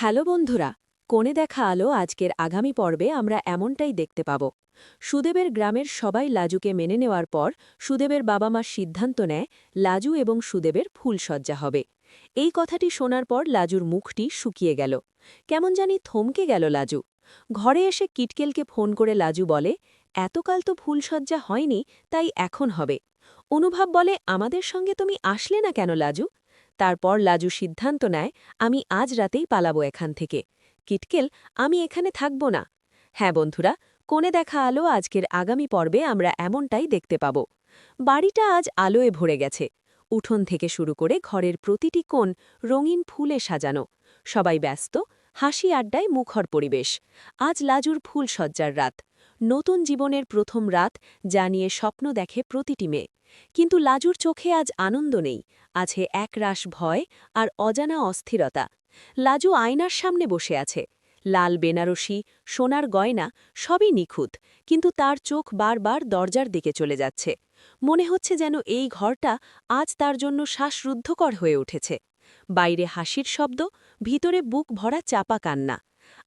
Hello বন্ধুরা, কোণে দেখা আলো আজকের আগামী পর্বে আমরা এমনটাই দেখতে পাব। সুদেবের গ্রামের সবাই লাজুকে মেনে নেওয়ার পর সুদেবের বাবা মার সিদ্ধান্ত নেয় লাজু এবং সুদেবের ফুলসজ্জা হবে। এই কথাটি শোনার পর লাজুর মুখটি শুকিয়ে গেল। কেমন জানি থমকে গেল লাজু। ঘরে এসে কিটকেলকে ফোন করে লাজু বলে, এতকাল তো ফুলসজ্জা হয়নি, তাই এখন হবে। অনুভব বলে, আমাদের সঙ্গে তুমি আসলে না কেন লাজু? তারপর লাজু সিদ্ধান্ত নেয়, আমি আজ রাতেই পালাবো এখান থেকে। কিটকেল, আমি এখানে থাকব না। হ্যাঁ বন্ধুরা, কোণে দেখা আলো, আজকের আগামী পর্বে আমরা এমনটাই দেখতে পাব। বাড়িটা আজ আলোয় ভরে গেছে। উঠোন থেকে শুরু করে ঘরের প্রতিটি কোণ রঙিন ফুলে সাজানো। সবাই ব্যস্ত হাসি আড্ডায় মুখর পরিবেশ। আজ লাজুর ফুল সজ্জার রাত। নতুন জীবনের প্রথম রাত যা নিয়ে স্বপ্ন দেখে প্রতিটি মেয়ে। কিন্তু লাজুর চোখে আজ আনন্দ নেই। আছে একরাশ ভয় আর অজানা অস্থিরতা। লাজু আয়নার সামনে বসে আছে। লাল বেনারসি, সোনার গয়না সবই নিখুঁত। কিন্তু তার চোখ বারবার দরজার দিকে চলে যাচ্ছে। মনে হচ্ছে যেন এই ঘরটা আজ তার জন্য শ্বাসরুদ্ধকর হয়ে উঠেছে। বাইরে হাসির শব্দ, ভিতরে বুক ভরা চাপা কান্না।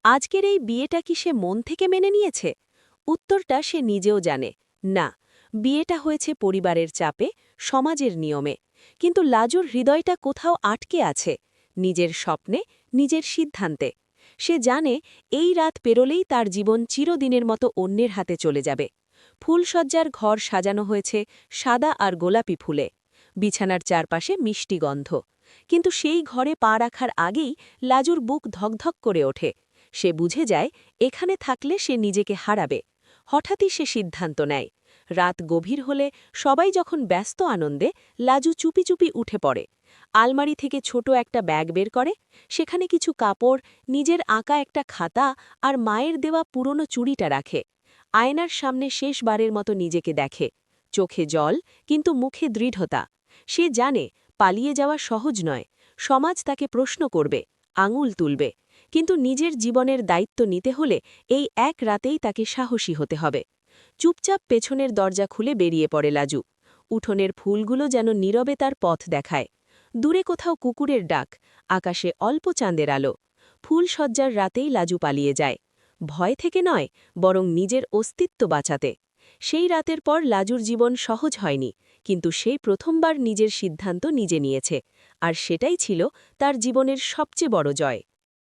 আজকের এই বিয়েটা কি সে মন থেকে মেনে নিয়েছে? উত্তরটা সে নিজেও জানে। না, বিয়েটা হয়েছে পরিবারের চাপে, সমাজের নিয়মে। কিন্তু লাজুর হৃদয়টা কোথাও আটকে আছে, নিজের স্বপ্নে, নিজের সিদ্ধান্তে। সে জানে, এই রাত পেরোলেই তার জীবন চিরদিনের মতো অন্যের হাতে চলে যাবে। ফুলসজ্জার ঘর সাজানো হয়েছে সাদা আর গোলাপি ফুলে। বিছানার চারপাশে মিষ্টি গন্ধ। কিন্তু সেই ঘরে পা রাখার আগেই লাজুর বুক ধকধক করে ওঠে। সে বুঝে যায়, এখানে থাকলে সে নিজেকে হারাবে। হঠাৎই সে সিদ্ধান্ত নেয়। রাত গভীর হলে সবাই যখন ব্যস্ত আনন্দে লাজু চুপি চুপি উঠে পড়ে। আলমারি থেকে ছোট একটা ব্যাগ বের করে, সেখানে কিছু কাপড়, নিজের আঁকা একটা খাতা আর মায়ের দেওয়া পুরনো চুড়িটা রাখে। আয়নার সামনে শেষবারের মতো নিজেকে দেখে। চোখে জল, কিন্তু মুখে দৃঢ়তা। সে জানে পালিয়ে যাওয়া সহজ নয়, সমাজ তাকে প্রশ্ন করবে, আঙুল তুলবে, কিন্তু নিজের জীবনের দায়িত্ব নিতে হলে এই এক রাতেই তাকে সাহসী হতে হবে। চুপচাপ পেছনের দরজা খুলে বেরিয়ে পড়ে লাজু। উঠোনের ফুলগুলো যেন নীরবে তার পথ দেখায়। দূরে কোথাও কুকুরের ডাক, আকাশে অল্প চাঁদের আলো। ফুল সজ্জার রাতেই লাজু পালিয়ে যায়। ভয় থেকে নয়, বরং নিজের অস্তিত্ব বাঁচাতে। সেই রাতের পর লাজুর জীবন সহজ হয়নি, কিন্তু সেই প্রথমবার নিজের সিদ্ধান্ত নিজে নিয়েছে, আর সেটাই ছিল তার জীবনের সবচেয়ে বড় জয়।